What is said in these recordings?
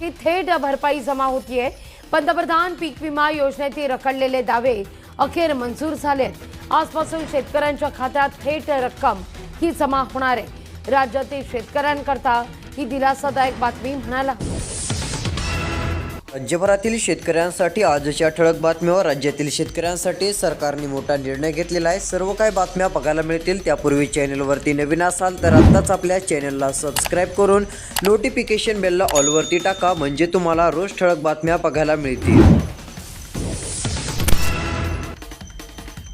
की थेट भरपाई जमा होतीये पंतप्रधान पीक विमा योजनेतील रखडलेले दावे अखेर मंजूर झालेत आजपासून शेतकऱ्यांच्या खात्यात थेट रक्कम ही जमा होणार आहे. राज्यातील शेतकऱ्यांकरता ही दिलासादायक बातमी म्हणायला हवी. राज्यभरातील शेतकऱ्यांसाठी आजच्या ठळक बातम्यावर राज्यातील शेतकऱ्यांसाठी सरकारने मोठा निर्णय घेतलेला आहे. सर्व काही बातम्या बघायला मिळतील. त्यापूर्वी चॅनलवरती नवीन असाल तर आत्ताच आपल्या चॅनलला सबस्क्राईब करून नोटिफिकेशन बेलला ऑलवरती टाका. म्हणजे तुम्हाला रोज ठळक बातम्या बघायला मिळतील.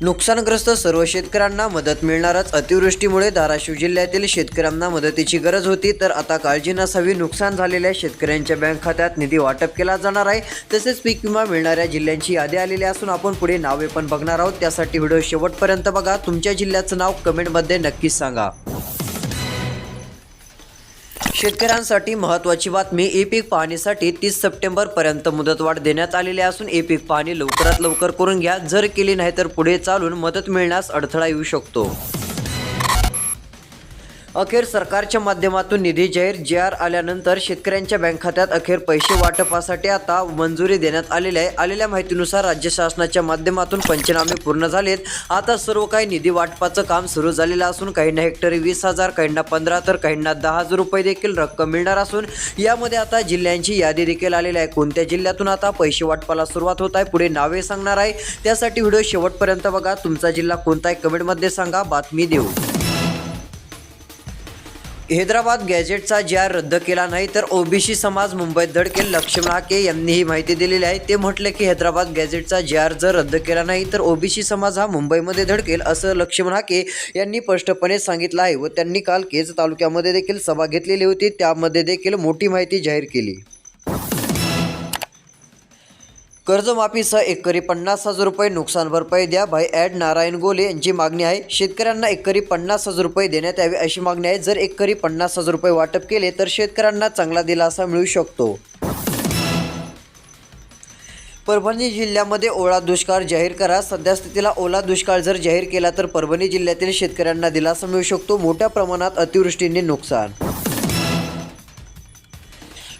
नुकसानग्रस्त सर्व शेतकऱ्यांना मदत मिळणारच. अतिवृष्टीमुळे धाराशिव जिल्ह्यातील शेतकऱ्यांना मदतीची गरज होती तर आता काळजी नसावी नुकसान झालेल्या शेतकऱ्यांच्या बँक खात्यात निधी वाटप केला जाणार आहे. तसेच पीक विमा मिळणाऱ्या जिल्ह्यांची यादी आलेली असून आपण पुढे नावे पण बघणार आहोत. त्यासाठी व्हिडिओ शेवटपर्यंत बघा. तुमच्या जिल्ह्याचं नाव कमेंटमध्ये नक्कीच सांगा. शेतकऱ्यांसाठी महत्त्वाची बातमी ई पीक पाहणीसाठी तीस सप्टेंबर पर्यंत मुदतवाढ देण्यात आलेली असून ई पीक पाहणी लवकरात लवकर करून घ्या. जर केली नाही तर पुढे चालून मदत मिळण्यास अडथळा येऊ शकतो. अखेर सरकारच्या माध्यमातून निधी जाहीर जे आर आल्यानंतर शेतकऱ्यांच्या बँक खात्यात अखेर पैसे वाटपासाठी आता मंजुरी देण्यात आलेली आहे. आलेल्या माहितीनुसार राज्य शासनाच्या माध्यमातून पंचनामे पूर्ण झालेत. आता सर्व काही निधी वाटपाचं काम सुरू झालेलं असून काहींना हेक्टरी वीस हजार काहींना पंधरा तर काहींना दहा हजार रुपये देखील रक्कम मिळणार असून यामध्ये आता जिल्ह्यांची यादी देखील आलेली आहे. कोणत्या जिल्ह्यातून आता पैसे वाटपाला सुरुवात होत आहे पुढे नावे सांगणार आहे. त्यासाठी व्हिडिओ शेवटपर्यंत बघा. तुमचा जिल्हा कोणता आहे कमेंटमध्ये सांगा. बातमी देऊ हैदराबाद गॅजेटचा जी आर रद्द केला नाही तर ओबीसी समाज मुंबईत धडकेल लक्ष्मण हाके यांनी ही माहिती दिलेली आहे. ते म्हटले की हैदराबाद गॅजेटचा जी आर जर रद्द केला नाही तर ओबीसी समाज हा मुंबईमध्ये धडकेल असं लक्ष्मण हाके यांनी स्पष्टपणे सांगितलं आहे व त्यांनी काल केज तालुक्यामध्ये देखील सभा घेतलेली होती. त्यामध्ये देखील मोठी माहिती जाहीर केली. कर्जमाफीसह एकरी पन्नास हजार रुपये नुकसान भरपाई द्या. भाई ॲड नारायण गोले यांची मागणी आहे. शेतकऱ्यांना एकरी पन्नास हजार रुपये देण्यात यावे अशी मागणी आहे. जर एकरी पन्नास हजार रुपये वाटप केले तर शेतकऱ्यांना चांगला दिलासा मिळू शकतो. परभणी जिल्ह्यामध्ये ओला दुष्काळ जाहीर करा. सध्या स्थितीला ओला दुष्काळ जर जाहीर केला तर परभणी जिल्ह्यातील शेतकऱ्यांना दिलासा मिळू शकतो. मोठ्या प्रमाणात अतिवृष्टीने नुकसान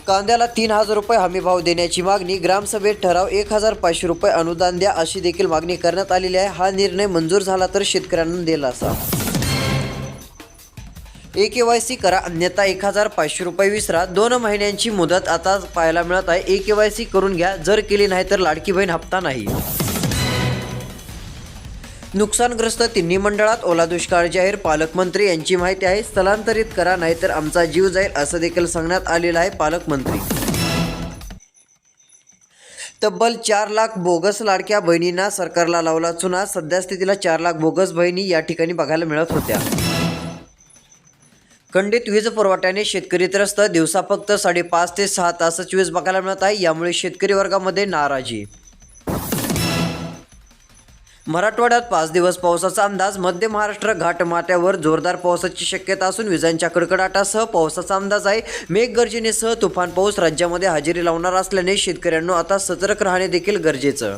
कांद्याला तीन हजार रुपये हमीभाव देण्याची मागणी. ग्रामसभेत ठराव एक हजार पाचशे रुपये अनुदान द्या अशी देखील मागणी करण्यात आलेली आहे. हा निर्णय मंजूर झाला तर शेतकऱ्यांना दिलासा. ए के वाय सी करा अन्यथा एक हजार पाचशे रुपये विसरा. दोन महिन्यांची मुदत आता पाहायला मिळत आहे. ए के वाय सी करून घ्या. जर केली नाही तर लाडकी बहीण हप्ता नाही. नुकसानग्रस्त तिन्ही मंडळात ओला दुष्काळ जाहीर. पालकमंत्री यांची माहिती आहे स्थलांतरित करा नाहीतर आमचा जीव जाईल असं देखील सांगण्यात आलेलं आहे पालकमंत्री. तब्बल चार लाख बोगस लाडक्या बहिणींना सरकारला लावला चुना सध्या स्थितीला चार लाख बोगस बहिणी या ठिकाणी बघायला मिळत होत्या. खंडित वीज पुरवठ्याने शेतकरी त्रस्त दिवसा फक्त साडेपाच ते सहा तासच वीज बघायला मिळत आहे यामुळे शेतकरी वर्गामध्ये नाराजी. मराठवाड्यात पाच दिवस पावसाचा अंदाज मध्य महाराष्ट्र घाटमाथ्यावर जोरदार पावसाची शक्यता असून विजांच्या कडकडाटासह पावसाचा अंदाज आहे. मेघगर्जनेसह तुफान पाऊस राज्यामध्ये हजेरी लावणार असल्याने शेतकऱ्यांना आता सतर्क राहणे देखील गरजेचं.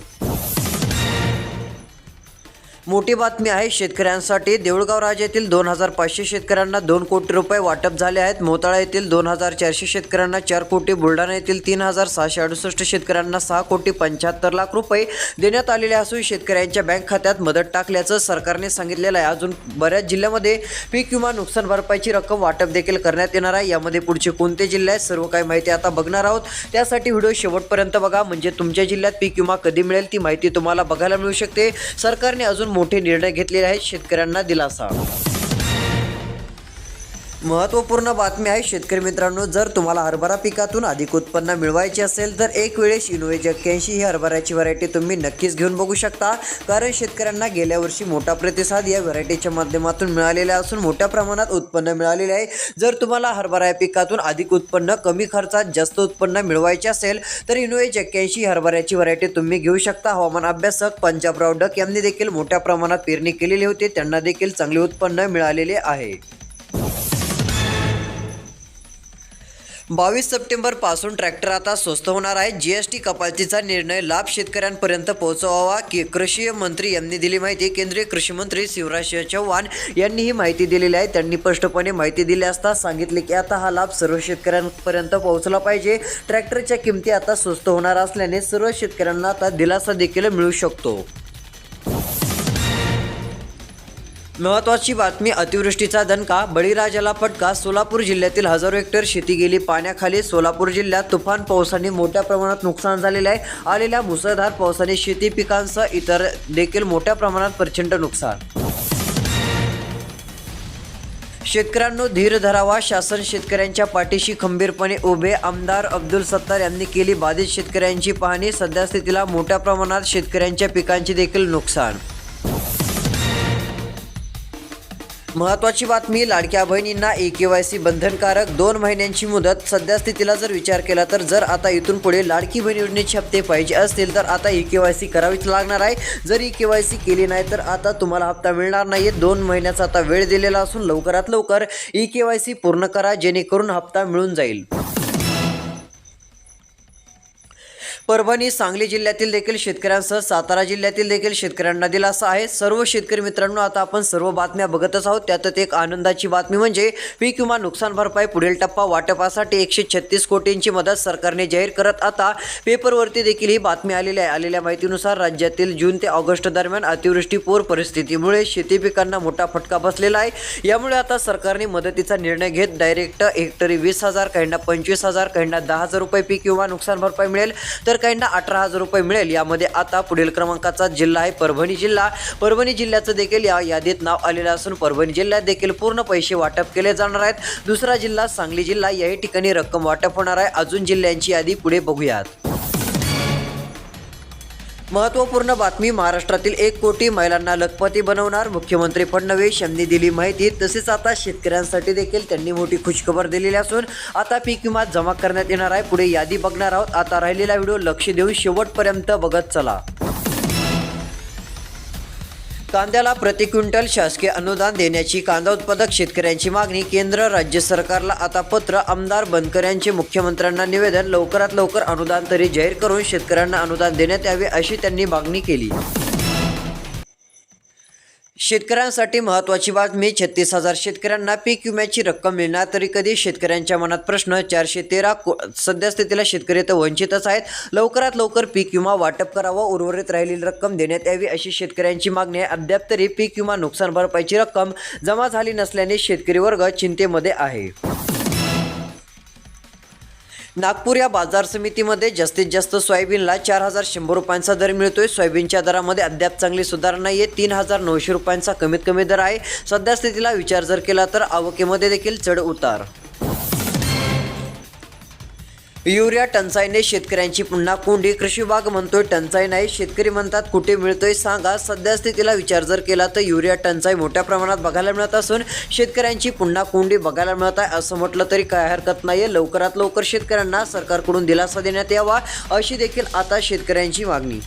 मोठी बातमी आहे शेतकऱ्यांसाठी देऊळगाव राजातील येथील दोन हजार पाचशे शेतकऱ्यांना दोन कोटी रुपये वाटप झाले आहेत. मोताळा येथील दोन हजार चारशे शेतकऱ्यांना चार कोटी बुलढाणा येथील तीन हजार सहाशे अडुसष्ट शेतकऱ्यांना सहा कोटी पंच्याहत्तर लाख रुपये देण्यात आलेले असून शेतकऱ्यांच्या बँक खात्यात मदत टाकल्याचं सरकारने सांगितलेलं आहे. अजून बऱ्याच जिल्ह्यामध्ये पीक विमा नुकसान भरपाईची रक्कम वाटप देखील करण्यात येणार आहे. यामध्ये पुढचे कोणते जिल्हे आहेत सर्व काही माहिती आता बघणार आहोत. त्यासाठी व्हिडिओ शेवटपर्यंत बघा. म्हणजे तुमच्या जिल्ह्यात पीक विमा कधी मिळेल ती माहिती तुम्हाला बघायला मिळू शकते. सरकारने अजून मोठे निर्णय घेतलेले आहेत. शेतकऱ्यांना दिलासा. महत्त्वपूर्ण बातमी आहे शेतकरी मित्रांनो जर तुम्हाला हरभरा पिकातून अधिक उत्पन्न मिळवायचे असेल तर एक वेळेस इनोवेज एक्क्याऐंशी ही हरभऱ्याची व्हरायटी तुम्ही नक्कीच घेऊन बघू शकता. कारण शेतकऱ्यांना गेल्या वर्षी मोठा प्रतिसाद या व्हरायटीच्या माध्यमातून मिळालेला असून मोठ्या प्रमाणात उत्पन्न मिळालेले आहे. जर तुम्हाला हरभरा या पिकातून अधिक उत्पन्न कमी खर्चात जास्त उत्पन्न मिळवायचे असेल तर इनोवेज एक्क्याऐंशी हरभऱ्याची व्हरायटी तुम्ही घेऊ शकता. हवामान अभ्यासक पंजाबराव डक यांनी देखील मोठ्या प्रमाणात पेरणी केलेली होती. त्यांना देखील चांगले उत्पन्न मिळालेले आहे. बावीस सप्टेंबरपासून ट्रॅक्टर आता स्वस्त होणार आहे. जीएसटी कपातीचा निर्णय लाभ शेतकऱ्यांपर्यंत पोहोचवावा की कृषी मंत्री यांनी दिली माहिती. केंद्रीय कृषी मंत्री शिवराज सिंह चौहान यांनी ही माहिती दिलेली आहे. त्यांनी स्पष्टपणे माहिती दिली असता सांगितले की आता हा लाभ सर्व शेतकऱ्यांपर्यंत पोहोचला पाहिजे. ट्रॅक्टरच्या किमती आता स्वस्त होणार असल्याने सर्व शेतकऱ्यांना आता दिलासा देखील मिळू शकतो. महत्वाची बातमी अतिवृष्टीचा दणका बळीराजाला फटका सोलापूर जिल्ह्यातील हजारो हेक्टर शेती गेली पाण्याखाली सोलापूर जिल्ह्यात तुफान पावसाने मोठ्या प्रमाणात नुकसान झालेले आहे. आलेल्या मुसळधार पावसाने शेती पिकांसह इतर देखील मोठ्या प्रमाणात प्रचंड नुकसान. शेतकऱ्यांनो धीर धरावा. शासन शेतकऱ्यांच्या पाठीशी खंबीरपणे उभे. आमदार अब्दुल सत्तार यांनी केली बाधित शेतकऱ्यांची पाहणी. सध्या स्थितीला मोठ्या प्रमाणात शेतकऱ्यांच्या पिकांचे देखील नुकसान. महत्वाची बातमी लाडक्या बहिणींना ई के वाय सी बंधनकारक दोन महिन्यांची मुदत. सध्या स्थितीला जर विचार केला तर जर आता इथून पुढे लाडकी बहीण योजनेचे हप्ते पाहिजे असतील तर आता ई के वाय सी करावीच लागणार आहे. जर ई के वाय सी केली नाही तर आता तुम्हाला हप्ता मिळणार नाही दोन महिन्याचा आता वेळ दिलेला असून लवकरात लवकर ई के वाय सी पूर्ण करा जेणेकरून हप्ता मिळून जाईल. परभणी सांगली जिल्ह्यातील देखील शेतकऱ्यांसह सातारा जिल्ह्यातील देखील शेतकऱ्यांना दिलासा आहे. सर्व शेतकरी मित्रांनो आता आपण सर्व बातम्या बघतच आहोत. त्यातच एक आनंदाची बातमी म्हणजे पीक विमा नुकसान भरपाई पुढील टप्पा वाटपासाठी एकशे छत्तीस कोटींची मदत सरकारने जाहीर करत आता पेपरवरती देखील ही बातमी आलेली आहे. आलेल्या माहितीनुसार राज्यातील जून ते ऑगस्ट दरम्यान अतिवृष्टी पूर परिस्थितीमुळे शेती पिकांना मोठा फटका बसलेला आहे. यामुळे आता सरकारने मदतीचा निर्णय घेत डायरेक्ट हेक्टरी वीस हजार काहींना पंचवीस हजार काहींना दहा हजार रुपये पीक विमा नुकसान भरपाई मिळेल. तर काहींना अठरा हजार रुपये मिळेल. यामध्ये आता पुढील क्रमांकाचा जिल्हा आहे परभणी जिल्हा. परभणी जिल्ह्याचं देखील या यादीत नाव आलेलं असून परभणी जिल्ह्यात देखील पूर्ण पैसे वाटप केले जाणार आहेत. दुसरा जिल्हा सांगली जिल्हा. याही ठिकाणी रक्कम वाटप होणार आहे. अजून जिल्ह्यांची यादी पुढे बघूयात. महत्त्वपूर्ण बातमी महाराष्ट्रातील एक कोटी महिलांना लखपती बनवणार. मुख्यमंत्री फडणवीस यांनी दिली माहिती. तसेच आता शेतकऱ्यांसाठी देखील त्यांनी मोठी खुशखबर दिलेली असून आता पीक विमा जमा करण्यात येणार आहे. पुढे यादी बघणार आहोत. आता राहिलेला व्हिडिओ लक्ष देऊन शेवटपर्यंत बघत चला. कांद्याला प्रति क्विंटल शासकीय अनुदान देण्याची कांदा उत्पादक शेतकऱ्यांची मागणी केंद्र राज्य सरकारला आता पत्र आमदार बनकर यांचे मुख्यमंत्र्यांना निवेदन लवकरात लवकर अनुदान तरी जाहीर करून शेतकऱ्यांना अनुदान देण्यात यावे अशी त्यांनी मागणी केली. शेतकऱ्यांसाठी महत्त्वाची बातमी छत्तीस हजार शेतकऱ्यांना पीक विम्याची रक्कम मिळणार तरी कधी? शेतकऱ्यांच्या मनात प्रश्न चारशे तेरा को सध्या स्थितीला शेतकरी तर वंचितच आहेत. लवकरात लवकर पीक विमा वाटप करावं उर्वरित राहिलेली रक्कम देण्यात यावी अशी शेतकऱ्यांची मागणी आहे. अद्याप तरी पीक विमा नुकसान भरपाईची रक्कम जमा झाली नसल्याने शेतकरी वर्ग चिंतेमध्ये आहे. नागपूर या बाजार समितीमध्ये जास्तीत जास्त सोयाबीनला चार हजार शंभर रुपयांचा दर मिळतोय. सोयाबीनच्या दरामध्ये अद्याप चांगली सुधारणा आहे तीन हजार नऊशे रुपयांचा कमीत कमी दर आहे. सध्या स्थितीला विचार जर केला तर आवकेमध्ये देखील चढ उतार. युरिया टंचाईने शेतकऱ्यांची पुन्हा कोंडी. कृषी विभाग म्हणतोय टंचाई नाही. शेतकरी म्हणतात कुठे मिळतोय सांगा. सध्या स्थितीला विचार जर केला तर युरिया टंचाई मोठ्या प्रमाणात बघायला मिळत असून शेतकऱ्यांची पुन्हा कोंडी बघायला मिळत आहे असं म्हटलं तरी काय हरकत नाही लवकरात लवकर शेतकऱ्यांना सरकारकडून दिलासा देण्यात यावा अशी देखील आता शेतकऱ्यांची मागणी.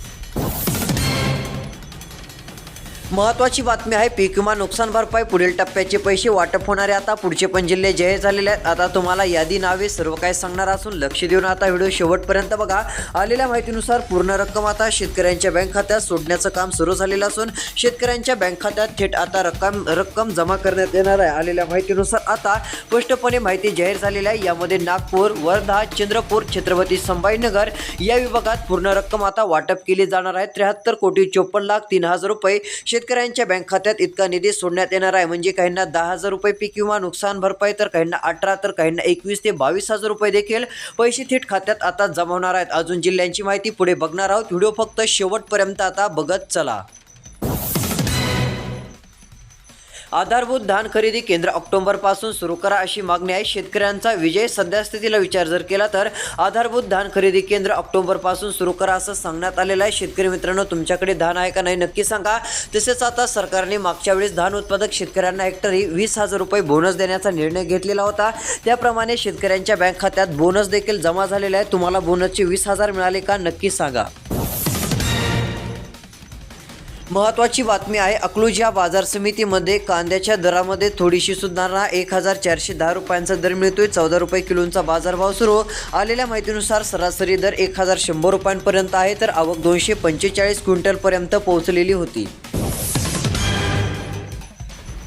महत्वाची बातमी आहे पीक विमा नुकसान भरपाई पुढील टप्प्याचे पैसे वाटप होणारे आता पुढचे पण जिल्हे जाहीर झालेले आहेत. आता तुम्हाला यादी नावे सर्व काही सांगणार असून लक्ष देऊन आता व्हिडिओ शेवटपर्यंत बघा. आलेल्या माहितीनुसार पूर्ण रक्कम आता शेतकऱ्यांच्या बँक खात्यात सोडण्याचं काम सुरू झालेलं असून शेतकऱ्यांच्या बँक खात्यात थेट आता रक्कम रक्कम जमा करण्यात येणार आहे. आलेल्या माहितीनुसार आता स्पष्टपणे माहिती जाहीर झालेली आहे. यामध्ये नागपूर वर्धा चंद्रपूर छत्रपती संभाजीनगर या विभागात पूर्ण रक्कम आता वाटप केली जाणार आहे. त्र्याहत्तर कोटी चोपन्न लाख तीन हजार रुपये शेतकऱ्यांच्या बँक खात्यात इतका निधी सोडण्यात येणार आहे. म्हणजे काहींना दहा हजार रुपये पीक विमा नुकसान भरपाई तर काहींना अठरा तर काहींना एकवीस ते बावीस हजार रुपये देखील पैसे थेट खात्यात आता जमा होणार आहेत. अजून जिल्ह्यांची माहिती पुढे बघणार आहोत. व्हिडिओ फक्त शेवटपर्यंत आता बघत चला. आधारभूत धान खरेदी केंद्र ऑक्टोबरपासून सुरू करा अशी मागणी आहे. शेतकऱ्यांचा विजय सध्यास्थितीला विचार जर केला तर आधारभूत धान खरेदी केंद्र ऑक्टोबरपासून सुरू करा असं सांगण्यात आलेलं आहे. शेतकरी मित्रांनो तुमच्याकडे धान आहे का नाही नक्की सांगा. तसेच आता सरकारने मागच्या वेळेस धान उत्पादक शेतकऱ्यांना हेक्टरी वीस हजार रुपये बोनस देण्याचा निर्णय घेतलेला होता. त्याप्रमाणे शेतकऱ्यांच्या बँक खात्यात बोनस देखील जमा झालेला आहे. तुम्हाला बोनसचे वीस हजार मिळाले का नक्की सांगा. महत्त्वाची बातमी आहे अकलूज या बाजार समितीमध्ये कांद्याच्या दरामध्ये थोडीशी सुधारणा एक हजार चारशे दहा रुपयांचा दर मिळतोय चौदा रुपये किलोचा बाजारभाव सुरू. आलेल्या माहितीनुसार सरासरी दर एक हजार शंभर रुपयांपर्यंत आहे तर आवक दोनशे पंचेचाळीस क्विंटलपर्यंत पोहोचलेली होती.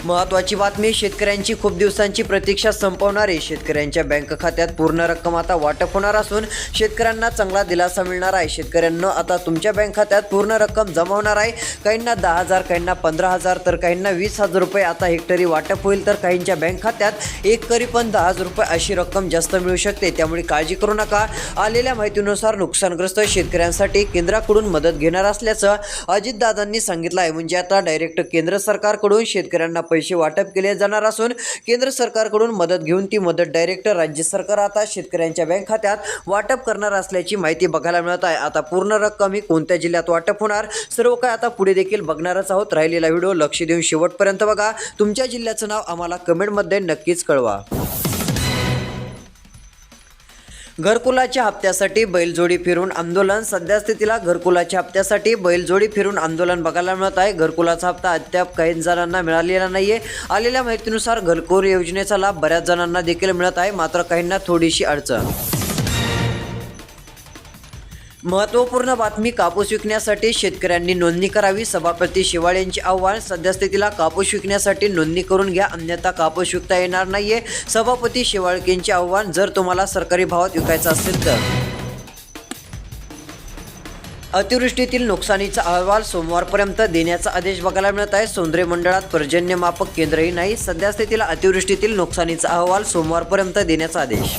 महत्त्वाची बातमी शेतकऱ्यांची खूप दिवसांची प्रतीक्षा संपवणारे. शेतकऱ्यांच्या बँक खात्यात पूर्ण रक्कम आता वाटप होणार असून शेतकऱ्यांना चांगला दिलासा मिळणार आहे. शेतकऱ्यांना आता तुमच्या बँक खात्यात पूर्ण रक्कम जमा होणार आहे. काहींना दहा हजार काहींना पंधरा हजार तर काहींना वीस हजार रुपये आता हेक्टरी वाटप होईल तर काहींच्या बँक खात्यात एक करी पण दहा हजार रुपये अशी रक्कम जास्त मिळू शकते. त्यामुळे काळजी करू नका. आलेल्या माहितीनुसार नुकसानग्रस्त शेतकऱ्यांसाठी केंद्राकडून मदत घेणार असल्याचं अजितदादांनी सांगितलं आहे. म्हणजे आता डायरेक्ट केंद्र सरकारकडून शेतकऱ्यांना पैसे वाटप केले जाणार असून केंद्र सरकारकडून मदत घेऊन ती मदत डायरेक्ट राज्य सरकार आता शेतकऱ्यांच्या बँक खात्यात वाटप करणार असल्याची माहिती बघायला मिळत आहे. आता पूर्ण रक्कम ही कोणत्या जिल्ह्यात वाटप होणार? सर्व काय आता पुढे देखील बघणारच आहोत. राहिलेला व्हिडिओ लक्ष देऊन शेवटपर्यंत बघा. तुमच्या जिल्ह्याचं नाव आम्हाला कमेंटमध्ये नक्कीच कळवा. घरकुलाच्या हप्त्यासाठी बैलजोडी फिरून आंदोलन. सध्या स्थितीला घरकुलाच्या हप्त्यासाठी बैलजोडी फिरून आंदोलन बघायला मिळत आहे. घरकुलाचा हप्ता अद्याप काही जणांना मिळालेला नाहीये. आलेल्या माहितीनुसार घरकुल योजनेचा लाभ बऱ्याच जणांना देखील मिळत आहे. मात्र काहींना थोडीशी अडचण महत्त्वपूर्ण बातमी कापूस विकण्यासाठी शेतकऱ्यांनी नोंदणी करावी. सभापती शेवाळे यांचे आव्हान सद्यस्थितीला कापूस विकण्यासाठी नोंदणी करून घ्या. अन्यथा कापूस विकता येणार नाहीये. सभापती शेवाळकेंचे आव्हान जर तुम्हाला सरकारी भावात विकायचा असेल तर. अतिवृष्टीतील नुकसानीचा अहवाल सोमवारपर्यंत देण्याचा आदेश बघायला मिळत आहे. सौंदर्य मंडळात पर्जन्यमापक केंद्रही नाही. सध्यास्थितीला अतिवृष्टीतील नुकसानीचा अहवाल सोमवारपर्यंत देण्याचा आदेश.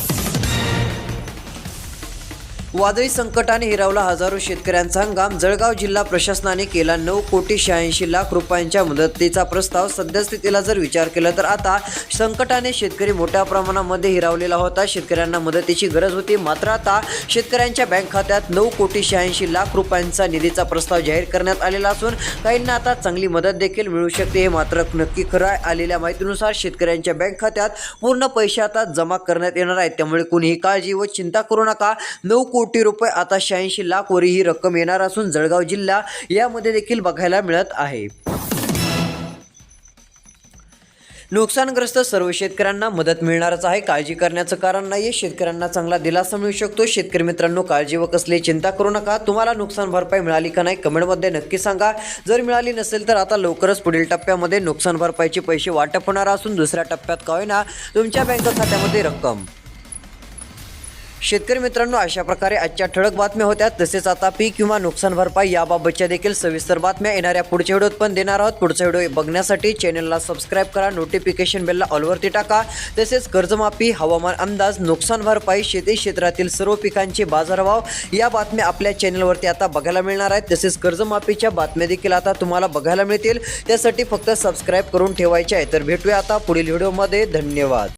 वादळी संकटाने हिरावला हजारो शेतकऱ्यांचा हंगाम. जळगाव जिल्हा प्रशासनाने केला नऊ कोटी शहाऐंशी लाख रुपयांच्या मदतीचा प्रस्ताव. सद्यस्थितीला जर विचार केला तर आता संकटाने शेतकरी मोठ्या प्रमाणामध्ये हिरावलेला होता. शेतकऱ्यांना मदतीची गरज होती. मात्र आता शेतकऱ्यांच्या बँक खात्यात नऊ कोटी शहाऐंशी लाख रुपयांचा निधीचा प्रस्ताव जाहीर करण्यात आलेला असून काहींना आता चांगली मदत देखील मिळू शकते हे मात्र नक्की खरं आहे. आलेल्या माहितीनुसार शेतकऱ्यांच्या बँक खात्यात पूर्ण पैसे आता जमा करण्यात येणार आहेत. त्यामुळे कुणीही काळजी व चिंता करू नका. नऊ कोटी कोटी रुपये आता शहाऐंशी लाखवरी ही रक्कम येणार असून जळगाव जिल्हा यामध्ये देखील बघायला मिळत आहे. नुकसानग्रस्त सर्व शेतकऱ्यांना मदत मिळणारच आहे. काळजी करण्याचं कारण नाही आहे शेतकऱ्यांना चांगला दिलासा मिळू शकतो. शेतकरी मित्रांनो काळजी व कसली चिंता करू नका. तुम्हाला नुकसान भरपाई मिळाली का नाही कमेंटमध्ये नक्की सांगा. जर मिळाली नसेल तर आता लवकरच पुढील टप्प्यामध्ये नुकसान भरपाईचे पैसे वाटप होणार असून दुसऱ्या टप्प्यात का होईना तुमच्या बँक खात्यामध्ये रक्कम. शेतकरी मित्रांनो अशा प्रकारे आजच्या ठळक बातम्या होत्या. तसेच आता पीक किंवा नुकसान भरपाई याबाबतच्या देखील सविस्तर बातम्या येणाऱ्या पुढच्या व्हिडिओत पण देणार आहोत. पुढचा व्हिडिओ बघण्यासाठी चॅनलला सबस्क्राईब करा नोटिफिकेशन बेलला ऑलवरती टाका. तसेच कर्जमाफी हवामान अंदाज नुकसान भरपाई शेती क्षेत्रातील सर्व पिकांचे बाजारभाव या बातम्या आपल्या चॅनलवरती आता बघायला मिळणार आहेत. तसेच कर्जमाफीच्या बातम्या देखील आता तुम्हाला बघायला मिळतील. त्यासाठी फक्त सबस्क्राईब करून ठेवायचे आहे. तर भेटूया आता पुढील व्हिडिओमध्ये. धन्यवाद.